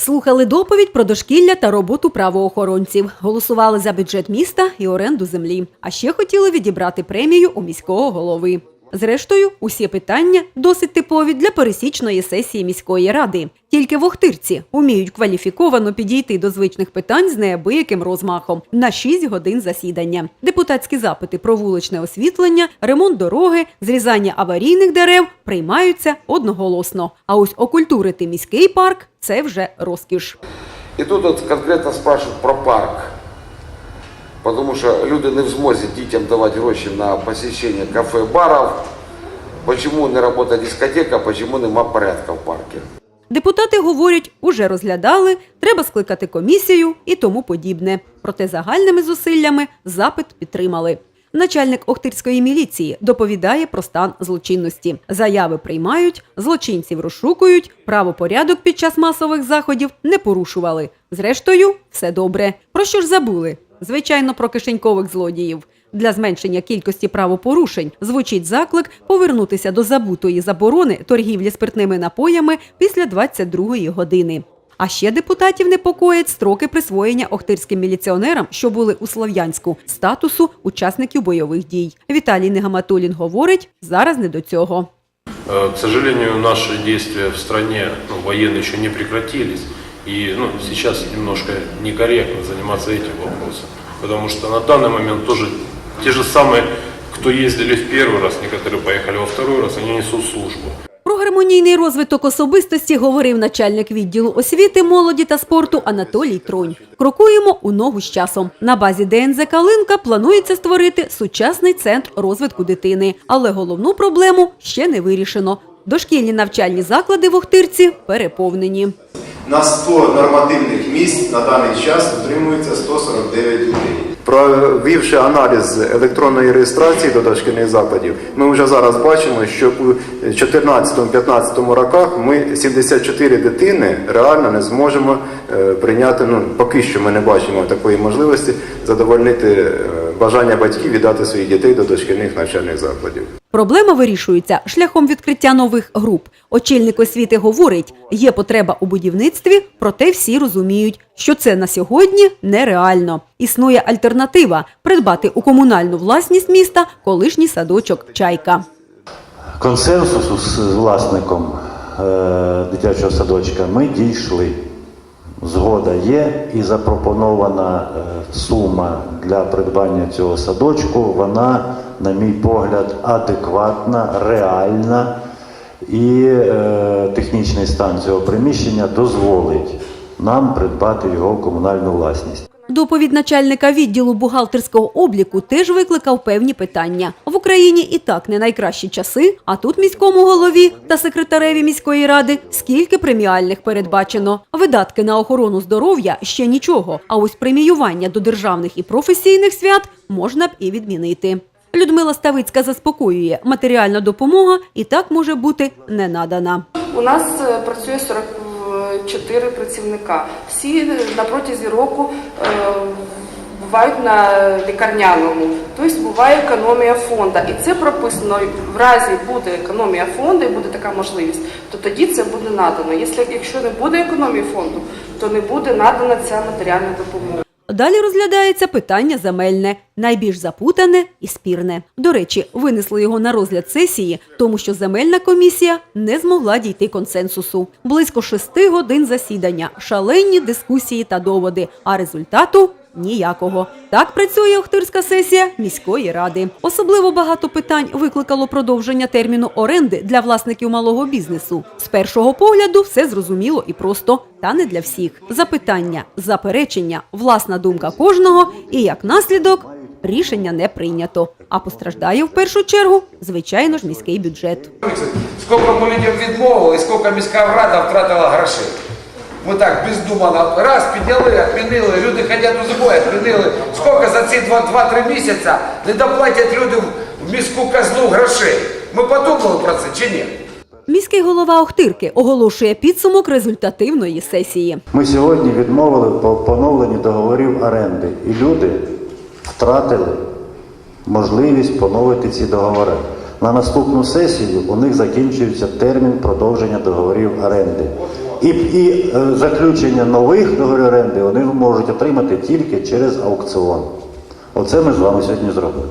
Слухали доповідь про дошкілля та роботу правоохоронців, голосували за бюджет міста і оренду землі. А ще хотіли відібрати премію у міського голови. Зрештою, усі питання досить типові для пересічної сесії міської ради. Тільки в Охтирці уміють кваліфіковано підійти до звичних питань з неабияким розмахом на 6 годин засідання. Депутатські запити про вуличне освітлення, ремонт дороги, зрізання аварійних дерев приймаються одноголосно. А ось окультурити міський парк це вже розкіш. І тут от конкретно спрашивают про парк. Тому що люди не в змозі дітям давати гроші на посещення кафе, барів. Чому не працює дискотека, чому нема порядку в парку? Депутати говорять, уже розглядали, треба скликати комісію і тому подібне. Проте загальними зусиллями запит підтримали. Начальник Охтирської міліції доповідає про стан злочинності. Заяви приймають, злочинців розшукують, правопорядок під час масових заходів не порушували. Зрештою, все добре. Про що ж забули? Звичайно, про кишенькових злодіїв. Для зменшення кількості правопорушень звучить заклик повернутися до забутої заборони торгівлі спиртними напоями після 22-ї години. А ще депутатів непокоїть строки присвоєння охтирським міліціонерам, що були у Слов'янську, статусу учасників бойових дій. Віталій Негаматулін говорить, зараз не до цього. Э, К сожалению, наши действия в стране ну, военные еще не прекратились. И ну, сейчас немножко некорректно заниматься этим вопросом. Потому что на данный момент тоже те же самые, кто ездили в первый раз, некоторые поехали во второй раз, они несут службу. Про гармонійний розвиток особистості говорив начальник відділу освіти, молоді та спорту Анатолій Тронь. Крокуємо у ногу з часом. На базі ДНЗ Калинка планується створити сучасний центр розвитку дитини, але головну проблему ще не вирішено. Дошкільні навчальні заклади в Охтирці переповнені. На 100 нормативних місць на даний час утримується 149 дітей. Провівши аналіз електронної реєстрації до дошкільних закладів, ми вже зараз бачимо, що у 2014-2015 роках ми 74 дитини реально не зможемо е, прийняти. Ну поки що ми не бачимо такої можливості задовольнити е, бажання батьків віддати своїх дітей до дошкільних навчальних закладів. Проблема вирішується шляхом відкриття нових груп. Очільник освіти говорить, є потреба у будівництві, проте всі розуміють, що це на сьогодні нереально. Існує альтернатива придбати у комунальну власність міста колишній садочок Чайка. консенсусу з власником е, дитячого садочка ми дійшли. Згода є і запропонована е, сума для придбання цього садочку, вона, на мій погляд, адекватна, реальна і е, технічний стан цього приміщення дозволить нам придбати його комунальну власність. Доповідь начальника відділу бухгалтерського обліку теж викликав певні питання. В Україні і так не найкращі часи, а тут міському голові та секретареві міської ради скільки преміальних передбачено. Видатки на охорону здоров'я ще нічого, а ось преміювання до державних і професійних свят можна б і відмінити. Людмила Ставицька заспокоює, матеріальна допомога і так може бути не надана. У нас е, працює 44 працівника. Всі на протязі року е, бувають на лікарняному, тобто буває економія фонду. І це прописано, в разі буде економія фонду і буде така можливість, то тоді це буде надано. Якщо, не буде економії фонду, то не буде надана ця матеріальна допомога. Далі розглядається питання земельне, найбільш запутане і спірне. До речі, винесли його на розгляд сесії, тому що земельна комісія не змогла дійти консенсусу. Близько шести годин засідання, шалені дискусії та доводи, а результату ніякого. Так працює Охтирська сесія міської ради. Особливо багато питань викликало продовження терміну оренди для власників малого бізнесу. З першого погляду все зрозуміло і просто, та не для всіх. Запитання, заперечення, власна думка кожного і як наслідок. Рішення не прийнято, а постраждає в першу чергу, звичайно ж, міський бюджет. Скільки людям відмовили, скільки міська рада втратила грошей. Ми так бездумано раз підняли, відмінили, люди ходять у збой, відмінили. Скільки за ці 2-3 місяці не доплатять люди в міську казну грошей? Ми подумали про це чи ні? Міський голова Охтирки оголошує підсумок результативної сесії. Ми сьогодні відмовили по поновленні договорів оренди, і люди втратили можливість поновити ці договори. На наступну сесію у них закінчується термін продовження договорів оренди. І, і е, заключення нових договорів оренди вони можуть отримати тільки через аукціон. Оце ми з вами сьогодні зробили.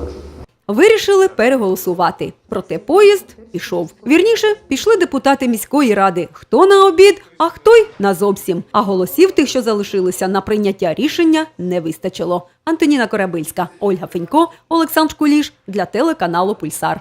Вирішили переголосувати. Проте поїзд пішов. Вірніше, пішли депутати міської ради. Хто на обід, а хто й на зовсім. А голосів тих, що залишилися на прийняття рішення, не вистачило. Антоніна Корабильська, Ольга Фенько, Олександр Куліш для телеканалу Пульсар.